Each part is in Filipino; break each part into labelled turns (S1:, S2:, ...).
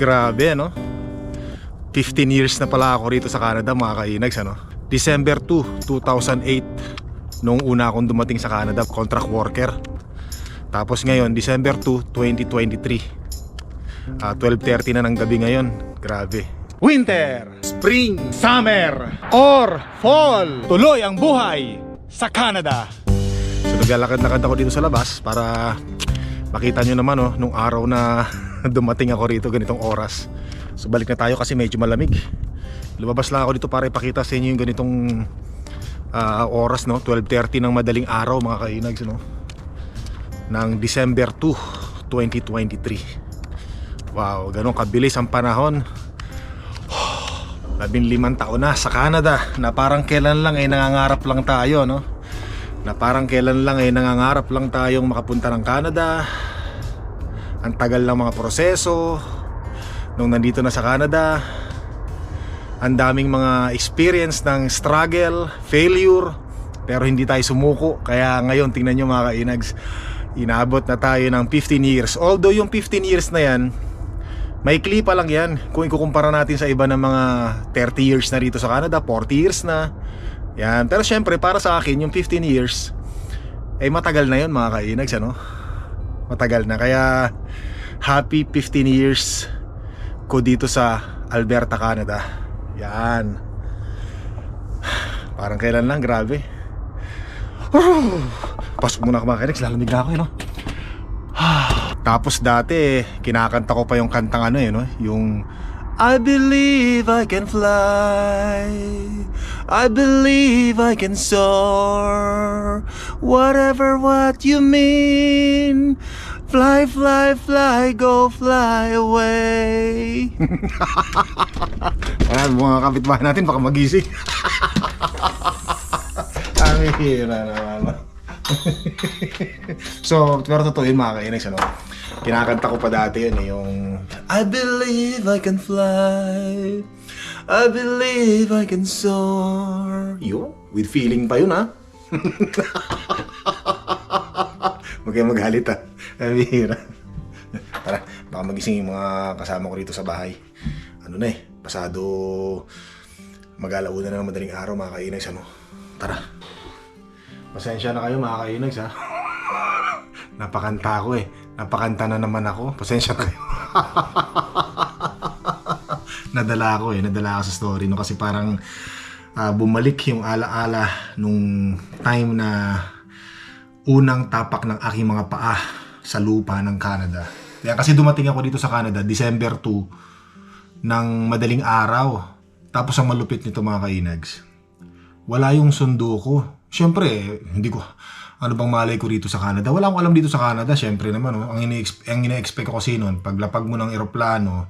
S1: Grabe, no? 15 years na pala ako rito sa Canada, mga kainags, ano? December 2, 2008, nung una akong dumating sa Canada, contract worker. Tapos ngayon, December 2, 2023. Ah, 12.30 na ng gabi ngayon. Grabe. Winter, Spring, Summer, or Fall. Tuloy ang buhay sa Canada. So naglalakad-lakad ako dito sa labas para makita nyo naman oh, nung araw na dumating ako rito ganitong oras. So balik na tayo kasi medyo malamig. Lumabas lang ako dito para ipakita sa inyo yung ganitong ah, oras no, 12:30 ng madaling araw mga kainags no. Ng December 2, 2023. Wow, ganun kabilis ang panahon. Labing limang taon na sa Canada na parang kailan lang ay nangangarap lang tayo no na parang kailan lang ay nangangarap lang tayong makapunta ng Canada ang tagal ng mga proseso. Nung nandito na sa Canada ang daming mga experience ng struggle, failure pero hindi tayo sumuko. Kaya ngayon tingnan nyo mga kainags inabot na tayo ng 15 years. Although yung 15 years na yan may pa lang yan kung ikukumpara natin sa iba ng mga 30 years na rito sa Canada 40 years na. Yan. Pero syempre para sa akin yung 15 years ay matagal na yun mga kainags ano matagal na. Kaya happy 15 years ko dito sa Alberta, Canada. Yan. Parang kailan lang grabe. Pasok muna ako mga kainags lalamig na ako eh no? Tapos dati, kinakanta ko pa yung kantang ano yun, no? yung I believe I can fly. I believe I can soar. Whatever what you mean. Fly, fly, fly, go fly away. Ayan, mga kapitbahay natin baka magising. Ang hira naman. So, pero totoo yun mga kainis, ano? Kinakanta ko pa dati yun, eh, yung I believe I can fly I believe I can soar Yun, with feeling pa yun, ha? Huwag kayong magalit, ha? Ang hira. Tara, baka magising yung mga kasama ko rito sa bahay. Ano na eh, pasado mag-alauna na ng madaling araw, mga kainis, ano? Tara. Pasensya na kayo mga kainags ha. Napakanta ko eh. Napakanta na naman ako. Pasensya kayo. nadala ako eh. Nadala ako sa story no kasi parang ah, bumalik yung alaala nung time na unang tapak ng aking mga paa sa lupa ng Canada. Kaya kasi dumating ako dito sa Canada December 2 ng madaling araw. Tapos ang malupit nito mga kainags. Wala yung sundo ko. Siyempre, hindi ko, ano bang malay ko dito sa Canada? Wala akong alam dito sa Canada, siyempre naman, oh. ang, ini ang ina-expect ko kasi noon, paglapag mo ng eroplano,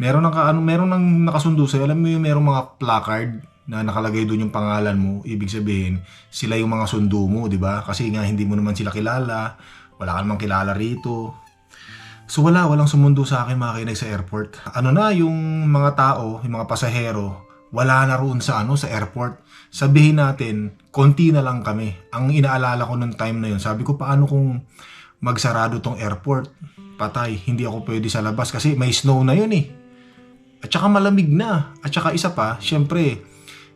S1: meron nang ano, meron nang nakasundo sa'yo, alam mo yung merong mga placard na nakalagay doon yung pangalan mo, ibig sabihin, sila yung mga sundo mo, di ba? Kasi nga hindi mo naman sila kilala, wala ka namang kilala rito. So wala, walang sumundo sa akin mga kinag sa airport. Ano na, yung mga tao, yung mga pasahero, wala na roon sa ano sa airport. Sabihin natin, konti na lang kami. Ang inaalala ko nung time na yun, sabi ko paano kung magsarado tong airport? Patay, hindi ako pwede sa labas kasi may snow na yun eh. At saka malamig na. At saka isa pa, syempre,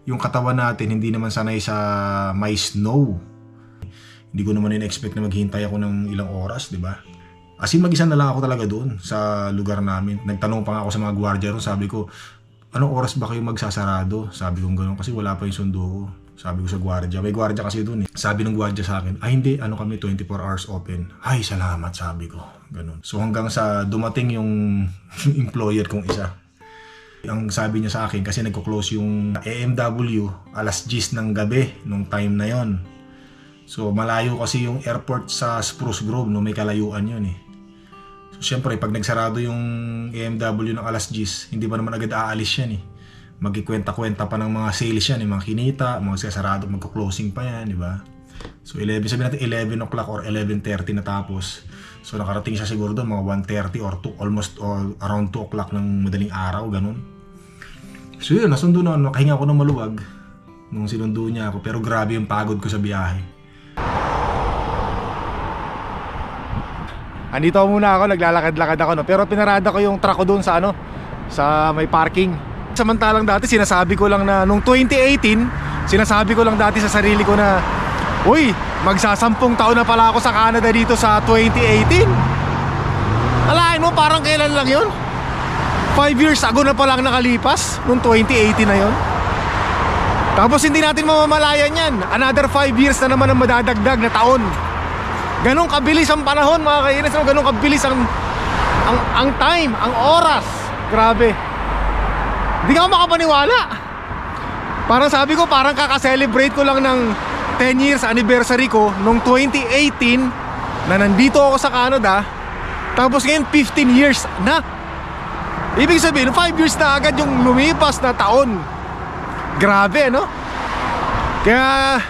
S1: yung katawan natin hindi naman sanay sa may snow. Hindi ko naman in-expect na maghihintay ako ng ilang oras, di ba? As in, mag-isa na lang ako talaga doon sa lugar namin. Nagtanong pa nga ako sa mga gwardiya ron, sabi ko, anong oras ba kayo magsasarado? Sabi ko gano'n kasi wala pa yung sundo ko. Sabi ko sa gwardiya. May gwardiya kasi doon eh. Sabi ng gwardiya sa akin, ay hindi, ano kami 24 hours open. Ay, salamat, sabi ko. Ganun. So hanggang sa dumating yung employer kong isa. Ang sabi niya sa akin, kasi nagko-close yung AMW alas 10 ng gabi nung time na yon. So malayo kasi yung airport sa Spruce Grove, no may kalayuan yun eh. So, syempre, pag nagsarado yung AMW ng alas 10, hindi pa naman agad aalis yan eh. Magkikwenta-kwenta pa ng mga sales yan, eh, mga kinita, mga sasarado, magko-closing pa yan, di ba? So, 11, sabihin natin 11 o'clock or 11.30 natapos. So, nakarating siya siguro doon, mga 1.30 or 2, almost or around 2 o'clock ng madaling araw, ganun. So, yun, nasundo na, nakahinga ako ng maluwag nung sinundo niya ako. Pero grabe yung pagod ko sa biyahe. Andito muna ako, naglalakad-lakad ako no. Pero pinarada ko yung truck ko doon sa ano, sa may parking. Samantalang dati sinasabi ko lang na nung 2018, sinasabi ko lang dati sa sarili ko na Uy, magsasampung taon na pala ako sa Canada dito sa 2018. Alain mo, parang kailan lang yun? 5 years ago na palang nakalipas nung 2018 na yon. Tapos hindi natin mamamalayan yan. Another 5 years na naman ang madadagdag na taon. Ganon kabilis ang panahon mga kainis. no? Ganon kabilis ang, ang, ang time, ang oras. Grabe. Hindi ka makapaniwala. Parang sabi ko, parang kakaselebrate ko lang ng 10 years anniversary ko nung 2018 na nandito ako sa Canada. Tapos ngayon 15 years na. Ibig sabihin, 5 years na agad yung lumipas na taon. Grabe, no? Kaya,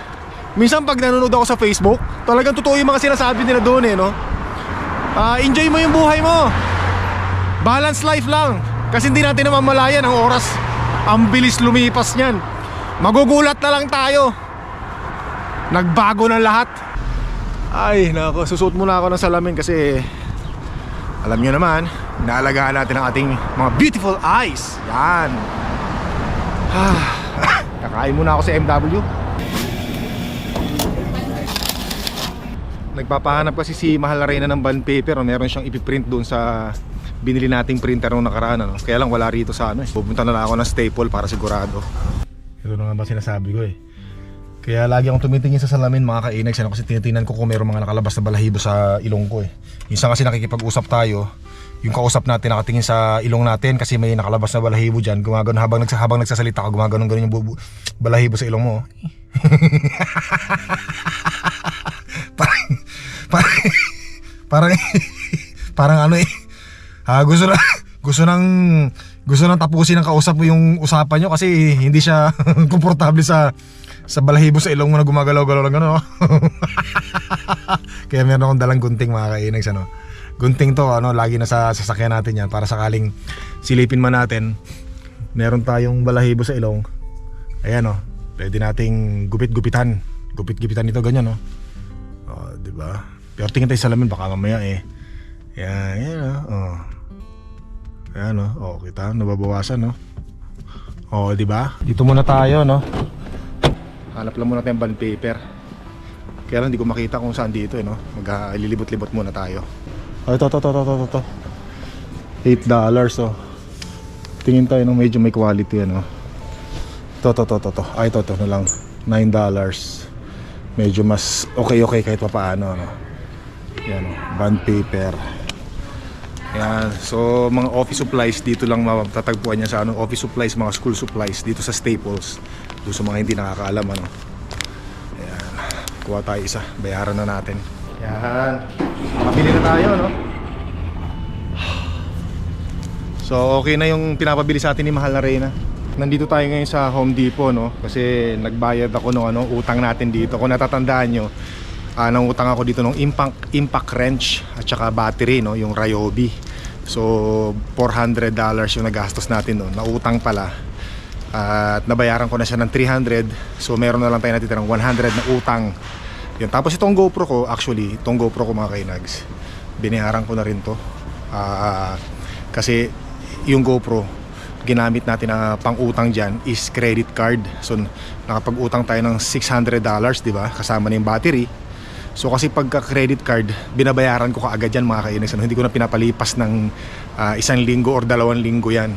S1: minsan pag nanonood ako sa Facebook, talagang totoo yung mga sinasabi nila doon eh, no? Ah, enjoy mo yung buhay mo. Balance life lang. Kasi hindi natin namamalayan ang oras. Ang bilis lumipas niyan. Magugulat na lang tayo. Nagbago na lahat. Ay, nako, susuot muna ako ng salamin kasi alam nyo naman, naalagaan natin ang ating mga beautiful eyes. Yan. Ah, kakain muna ako sa MW. Nagpapahanap kasi si Mahal na Reyna ng bond paper. Meron siyang ipiprint doon sa binili nating printer nung nakaraan. Ano? Kaya lang wala rito sa ano. eh. Pupunta na lang ako ng Staple para sigurado. Ito na nga ba sinasabi ko eh. Kaya lagi akong tumitingin sa salamin mga kainags ano, kasi tinitingnan ko kung mayroong mga nakalabas na balahibo sa ilong ko eh. Minsan kasi nakikipag-usap tayo, yung kausap natin nakatingin sa ilong natin kasi may nakalabas na balahibo dyan. Gumagano habang, nagsa, habang nagsasalita ka, gumagano ganun yung balahibo sa ilong mo. parang, parang ano eh. Ah, gusto na, gusto nang gusto nang tapusin ng kausap mo yung usapan nyo kasi hindi siya komportable sa sa balahibo sa ilong mo na gumagalaw-galaw lang gano'n. no? Kaya meron akong dalang gunting mga kainags ano. Gunting to ano, lagi na sa sasakyan natin yan para sakaling silipin man natin. Meron tayong balahibo sa ilong. Ayan oh, pwede nating gupit-gupitan. Gupit-gupitan ito ganyan oh. Oh, di ba? Pero tingin tayo sa salamin baka mamaya eh. Yan, yan oh. oh. Ayan oh, oh kita, nababawasan no. Oh, di ba? Dito muna tayo no. Hanap lang muna tayong bond paper. Kaya lang hindi ko makita kung saan dito eh, no? Mag-lilibot-libot muna tayo. Oh, ito, ito, ito, ito, ito, ito. 8 dollars, oh. Tingin tayo ng medyo may quality, ano. Ito, ito, ito, ito, ito. Ah, ito, ito na lang. 9 dollars. Medyo mas okay-okay kahit pa paano, ano. Yan. Bond paper. Yan. So, mga office supplies dito lang matatagpuan niya sa ano, office supplies, mga school supplies dito sa Staples. Doon sa mga hindi nakakaalam ano. Ayan. Kuha tayo isa. Bayaran na natin. Yan. Mabili na tayo, no? So, okay na yung pinapabili sa atin ni Mahal na Reyna. Nandito tayo ngayon sa Home Depot, no? Kasi nagbayad ako ng ano, utang natin dito. Kung natatandaan nyo, uh, utang ako dito ng impact, impact wrench at saka battery, no? Yung Ryobi. So, $400 yung nagastos natin noon. Nautang pala. At nabayaran ko na siya ng 300 So meron na lang tayo natitirang 100 na utang Yun. Tapos itong GoPro ko Actually, itong GoPro ko mga kainags Binayaran ko na rin to Ah, Kasi yung GoPro Ginamit natin na pang utang dyan Is credit card So nakapag-utang tayo ng $600 di ba Kasama na yung battery So kasi pagka credit card, binabayaran ko kaagad yan mga kainis. Ano, hindi ko na pinapalipas ng ah, isang linggo or dalawang linggo yan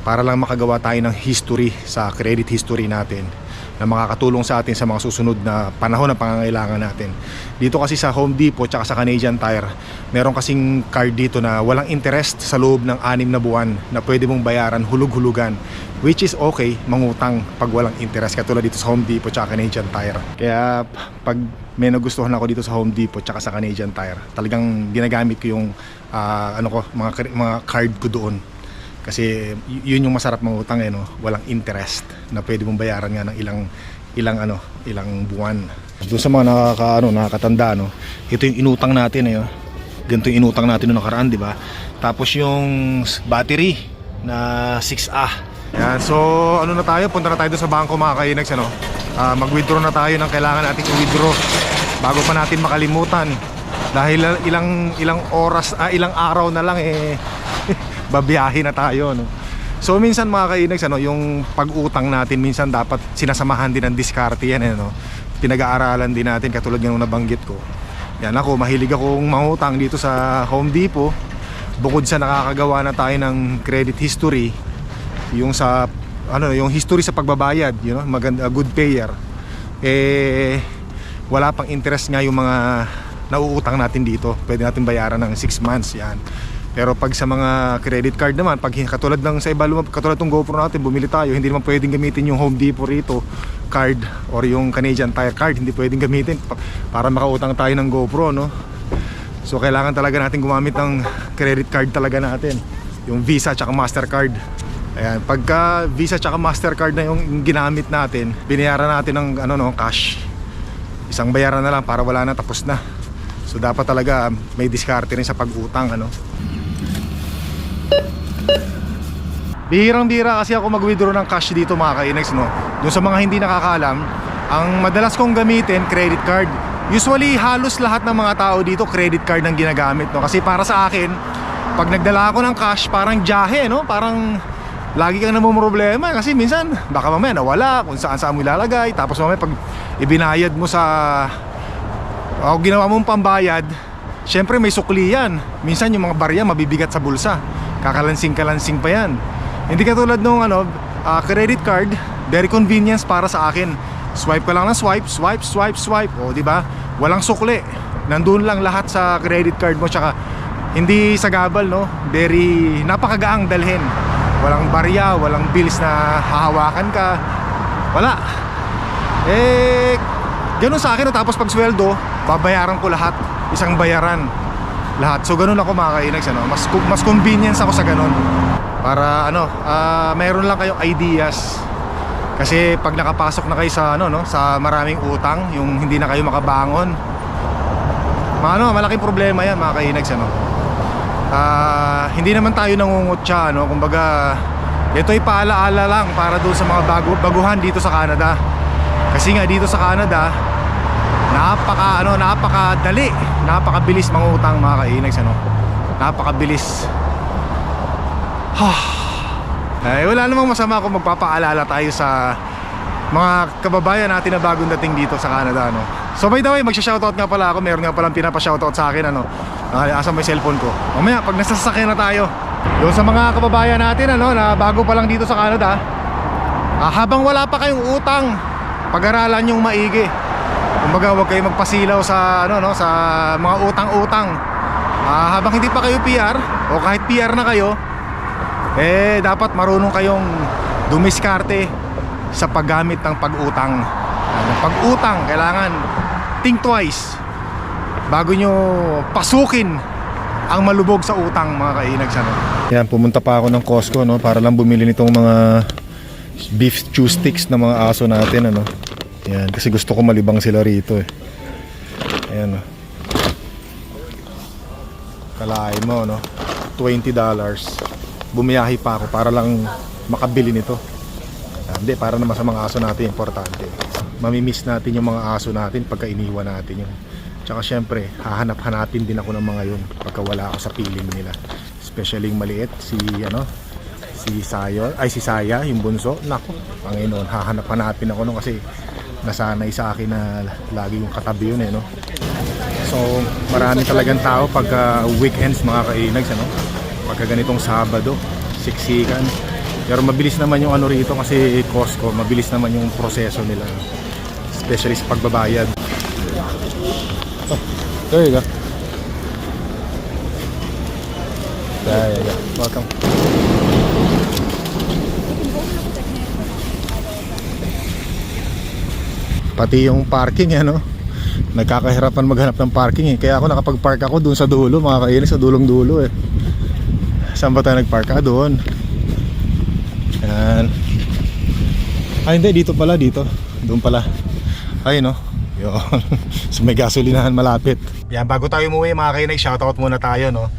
S1: para lang makagawa tayo ng history sa credit history natin na makakatulong sa atin sa mga susunod na panahon na pangangailangan natin. Dito kasi sa Home Depot at sa Canadian Tire, meron kasing card dito na walang interest sa loob ng anim na buwan na pwede mong bayaran hulug-hulugan which is okay mangutang pag walang interest katulad dito sa Home Depot at Canadian Tire. Kaya pag may nagustuhan ako dito sa Home Depot at sa Canadian Tire, talagang ginagamit ko yung ah, ano ko mga mga card ko doon kasi yun yung masarap mangutang eh no, walang interest na pwede mong bayaran nga ng ilang ilang ano, ilang buwan. Doon sa mga nakaka ano, nakakatanda no, ito yung inutang natin eh. oh. Ganito yung inutang natin noong nakaraan, di ba? Tapos yung battery na 6A. Yan, so ano na tayo? Punta na tayo doon sa bangko mga kainags ano. Ah, mag-withdraw na tayo ng kailangan nating i-withdraw bago pa natin makalimutan. Dahil ilang ilang oras, ah, ilang araw na lang eh babiyahe na tayo no. So minsan mga kainags ano, yung pag-utang natin minsan dapat sinasamahan din ng diskarte yan eh, no. Pinag-aaralan din natin katulad ng nabanggit ko. Yan ako, mahilig akong mangutang dito sa Home Depot. Bukod sa nakakagawa na tayo ng credit history, yung sa ano, yung history sa pagbabayad, you know, maganda good payer. Eh wala pang interest nga yung mga nauutang natin dito. Pwede natin bayaran ng 6 months yan. Pero pag sa mga credit card naman, pag katulad ng sa iba, katulad ng GoPro natin, bumili tayo, hindi naman pwedeng gamitin yung Home Depot rito card or yung Canadian Tire card, hindi pwedeng gamitin pa- para makautang tayo ng GoPro, no? So kailangan talaga natin gumamit ng credit card talaga natin, yung Visa at Mastercard. Ayan, pagka Visa at Mastercard na yung ginamit natin, binayaran natin ng ano no, cash. Isang bayaran na lang para wala na tapos na. So dapat talaga may diskarte rin sa pag-utang ano. Bihirang-bihira kasi ako mag-withdraw ng cash dito mga kainex no. Doon sa mga hindi nakakaalam, ang madalas kong gamitin credit card. Usually halos lahat ng mga tao dito credit card ang ginagamit no? Kasi para sa akin pag nagdala ako ng cash parang jahe no, parang lagi kang namumroblema kasi minsan baka mamaya nawala kung saan saan mo ilalagay. Tapos mamaya pag ibinayad mo sa o ginawa mong pambayad syempre may sukli yan. Minsan yung mga barya mabibigat sa bulsa kakalansing-kalansing pa yan. Hindi katulad nung ano ah, credit card very convenience para sa akin. Swipe ka lang ng swipe swipe swipe swipe. O di ba? Walang sukli. Nandun lang lahat sa credit card mo. Tsaka hindi sa gabal no? Very napakagaang dalhin. Walang barya walang bills na hahawakan ka. Wala. Eh ganun sa akin. Tapos pag sweldo babayaran ko lahat. Isang bayaran lahat. So ganun ako mga ano? mas, mas convenience ako sa ganun. Para ano ah, mayroon lang kayong ideas. Kasi pag nakapasok na kayo sa ano no? Sa maraming utang yung hindi na kayo makabangon. Ano malaking problema yan mga ano? Ah, hindi naman tayo nangungutya no kumbaga ito ay paalaala lang para doon sa mga bago, baguhan dito sa Canada. Kasi nga dito sa Canada napaka ano napakadali napakabilis mangutang mga kainags ano napakabilis ay wala namang masama kung magpapaalala tayo sa mga kababayan natin na bagong dating dito sa Canada no. So by the way, magsha-shoutout nga pala ako. Meron nga palang pinapa-shoutout sa akin ano. Uh, asa may cellphone ko. Mamaya pag nasa sasakyan na tayo. Yung sa mga kababayan natin ano na bago pa lang dito sa Canada. ah, habang wala pa kayong utang, pag-aralan yung maigi. Kumbaga huwag kayong magpasilaw sa ano no sa mga utang-utang. Ah, habang hindi pa kayo PR o kahit PR na kayo, eh dapat marunong kayong dumiskarte sa paggamit ng pag-utang. Ang pag-utang kailangan think twice bago nyo pasukin ang malubog sa utang mga kainags ano. Yan, pumunta pa ako ng Costco no para lang bumili nitong mga beef chew sticks ng mga aso natin ano. Yan, kasi gusto ko malibang sila rito eh. Ayan no. Kalain mo no. $20 bumiyahe pa ako para lang makabili nito. Ah, Hindi, para naman sa mga aso natin, importante. Mamimiss natin yung mga aso natin pagka iniwan natin yun. Tsaka syempre, hahanap-hanapin din ako ng mga yun pagka wala ako sa piling nila. Especially yung maliit, si ano, si Sayo, ay si Saya, yung bunso. Nako, Panginoon, hahanap-hanapin ako nun kasi nasanay sa akin na lagi yung katabi yun eh, no? So, marami talagang tao pagka weekends mga kainags, ano? Pagka ganitong Sabado, siksikan. Pero mabilis naman yung ano rito kasi Costco, mabilis naman yung proseso nila. Especially sa pagbabayad. Oh, there you go. Yeah, yeah, yeah. Welcome. Pati yung parking, ano? Nagkakahirapan maghanap ng parking eh. Kaya ako nakapag-park ako doon sa dulo, mga kainis, sa dulong dulo eh. Saan ba tayo nag-park? Ah, doon. Yan. Ah, hindi. Dito pala. Dito. Doon pala. Ay, no. Yun. so, may gasolinahan malapit. Yan. Bago tayo umuwi, mga kainay, shoutout muna tayo, no.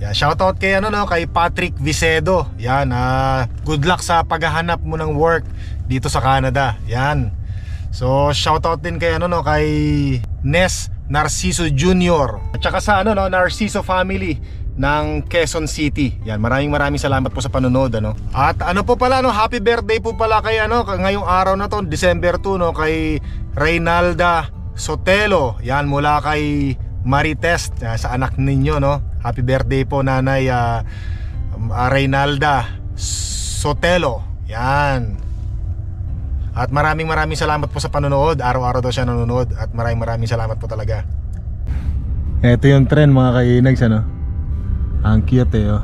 S1: Yan. Shoutout kay, ano, no, kay Patrick Vicedo. Yan. ah good luck sa paghahanap mo ng work dito sa Canada. Yan. So, shoutout din kay, ano, no, kay Nes Narciso Jr. At saka sa ano no, Narciso family ng Quezon City. Yan, maraming maraming salamat po sa panonood ano. At ano po pala no, happy birthday po pala kay ano ngayong araw na to, December 2 no, kay Reynalda Sotelo. Yan mula kay Marites ah, sa anak ninyo no. Happy birthday po nanay ah, Reynalda Sotelo. Yan. At maraming maraming salamat po sa panonood. Araw-araw daw siya nanonood at maraming maraming salamat po talaga. Ito yung trend mga kainags ano. Ang cute eh oh.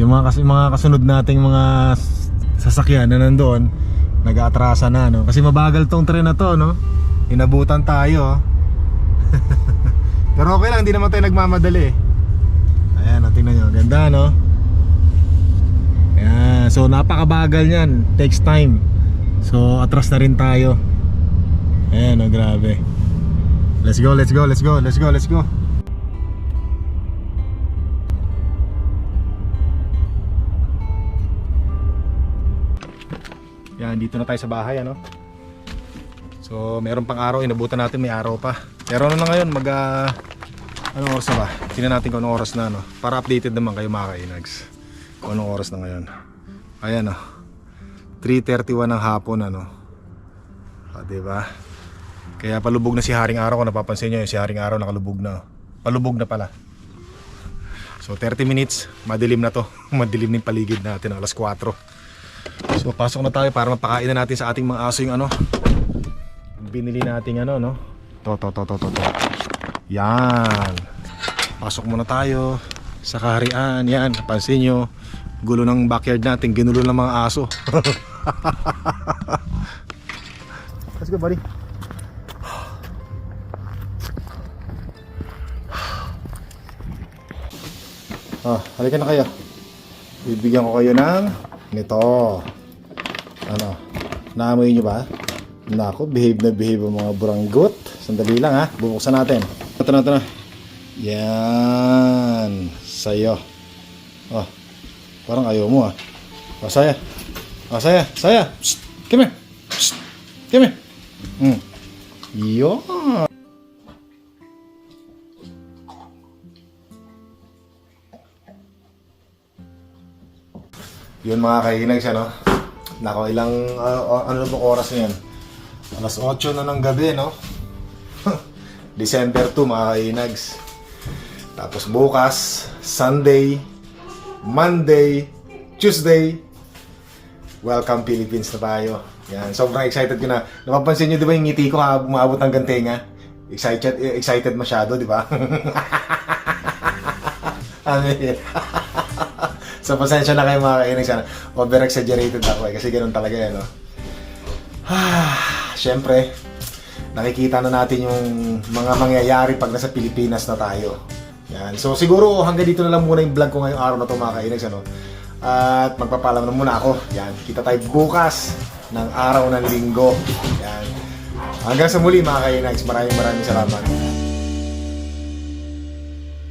S1: Yung mga, kas- mga kasunod nating mga sasakyan na nandoon nag-aatrasa na no. Kasi mabagal tong tren na to no. Inabutan tayo oh. Pero okay lang, hindi naman tayo nagmamadali eh. Ayan, oh, tingnan nyo. Ganda no. Ayan, so napakabagal niyan. Takes time. So atras na rin tayo. Ayan, oh, grabe. Let's go, let's go, let's go, let's go, let's go. Yan, dito na tayo sa bahay, ano? So, meron pang araw, inabutan natin, may araw pa. Pero ano na ngayon, mag... ah, anong oras na ba? Tingnan natin kung anong oras na, no? Para updated naman kayo mga kainags. Kung anong oras na ngayon. Ayan, no? 3.31 ng hapon, ano? Ah, diba? Kaya palubog na si Haring Araw, kung napapansin nyo, si Haring Araw nakalubog na. Palubog na pala. So 30 minutes, madilim na to. madilim ng paligid natin, alas 4. So pasok na tayo para mapakain na natin sa ating mga aso yung ano. Binili nating ano, no? To, to, to, to, to, to. Yan. Pasok muna tayo sa kaharian. Yan, pansin nyo. Gulo ng backyard natin, ginulo ng mga aso. Let's go, buddy. Ah, halika na kayo. Bibigyan ko kayo ng nito. Ano? Naamoy nyo ba? Nako, behave na behave ang mga buranggot. Sandali lang ha. Bubuksan natin. Ito na, ito na. Yan. Sa'yo. Oh. Parang ayaw mo ah. Oh, saya. Oh, saya. Saya. Psst. Come here. Psst. Come here. Hmm. Yun. Yun mga kainags ano. Nako ilang ah, ano ba oras na yan? Alas 8 na ng gabi no. December 2 mga kainags. Tapos bukas, Sunday, Monday, Tuesday, Welcome Philippines na tayo. Yan, sobrang excited ko na. Napapansin niyo 'di ba yung ngiti ko ha, umabot ng gantenga? Excited excited masyado, 'di ba? ano yun? so pasensya na kayo mga kainig sana. Over exaggerated ako eh kasi ganoon talaga yan, no. Ah, syempre nakikita na natin yung mga mangyayari pag nasa Pilipinas na tayo. Yan. So siguro hanggang dito na lang muna yung vlog ko ngayong araw na to mga kainags ano. At magpapalam na muna ako. Yan. Kita tayo bukas ng araw ng linggo. Yan. Hanggang sa muli mga kainags. Maraming maraming salamat.